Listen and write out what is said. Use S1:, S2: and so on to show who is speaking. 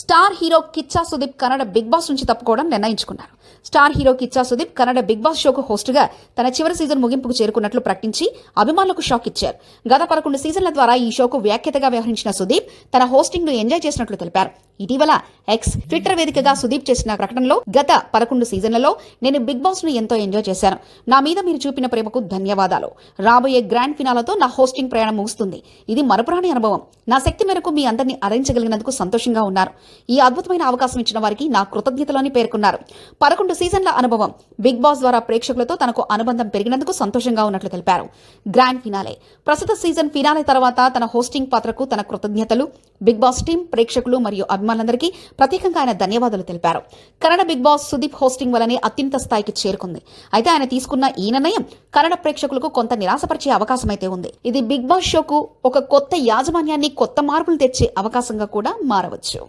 S1: Star hero Kichcha Sudeep Kannada Bigg Boss నుంచి తప్పుకోవడం నిర్ణయించుకున్నారు. Star hero Kichcha Sudeep Kannada Bigg Boss షోకు హోస్ట్గా తన చివరి సీజన్ ముగింపుకు చేరుకున్నట్లు ప్రకటించి అభిమానులకు షాక్ ఇచ్చారు. గత పదకొండు సీజన్ల ద్వారా ఈ షోకు వ్యాఖ్యతగా వ్యవహరించిన సుదీప్ తన హోస్టింగ్ను ఎంజాయ్ చేసినట్లు తెలిపారు. ఇటీవల ఎక్స్ ట్విట్టర్ వేదికగా సుదీప్ చేసిన ప్రకటనలో గత పదకొండు సీజన్లలో నేను బిగ్ బాస్ను ఎంతో ఎంజాయ్ చేశాను. నా మీద మీరు చూపిన ప్రేమకు ధన్యవాదాలు. రాబోయే గ్రాండ్ ఫినాలతో నా హోస్టింగ్ ప్రయాణం ముగుస్తుంది. ఇది మరపురాని అనుభవం. నా శక్తి మేరకు మీ అందరినీ అరించగలిగినందుకు సంతోషంగా ఉన్నారు. ఈ అద్భుతమైన అవకాశం ఇచ్చిన వారికి నా కృతజ్ఞతలని పేర్కొన్నారు. పదకొండు సీజన్ల అనుభవం. బిగ్ బాస్ ద్వారా ప్రేక్షకులతో తనకు అనుబంధం పెరిగినందుకు సంతోషంగా ఉన్నట్లు తెలిపారు. Grand finale. ప్రస్తుత సీజన్ ఫినాలే తర్వాత తన హోస్టింగ్ పాత్రకు తన కృతజ్ఞతలు. బిగ్ బాస్ టీం ప్రేక్షకులు మరియు అభిమానులందరికీ ప్రత్యేకంగా ఆయన ధన్యవాదాలు తెలిపారు. Kannada Bigg Boss Sudeep hosting వల్లనే అత్యంత స్థాయికి చేరుకుంది. అయితే ఆయన తీసుకున్న ఈ నిర్ణయం కన్నడ ప్రేక్షకులకు కొంత నిరాశపరిచే అవకాశం అయితే ఉంది. ఇది బిగ్ బాస్ షోకు ఒక కొత్త యాజమాన్యాన్ని కొత్త మార్పులు తెచ్చే అవకాశంగా కూడా మారవచ్చు.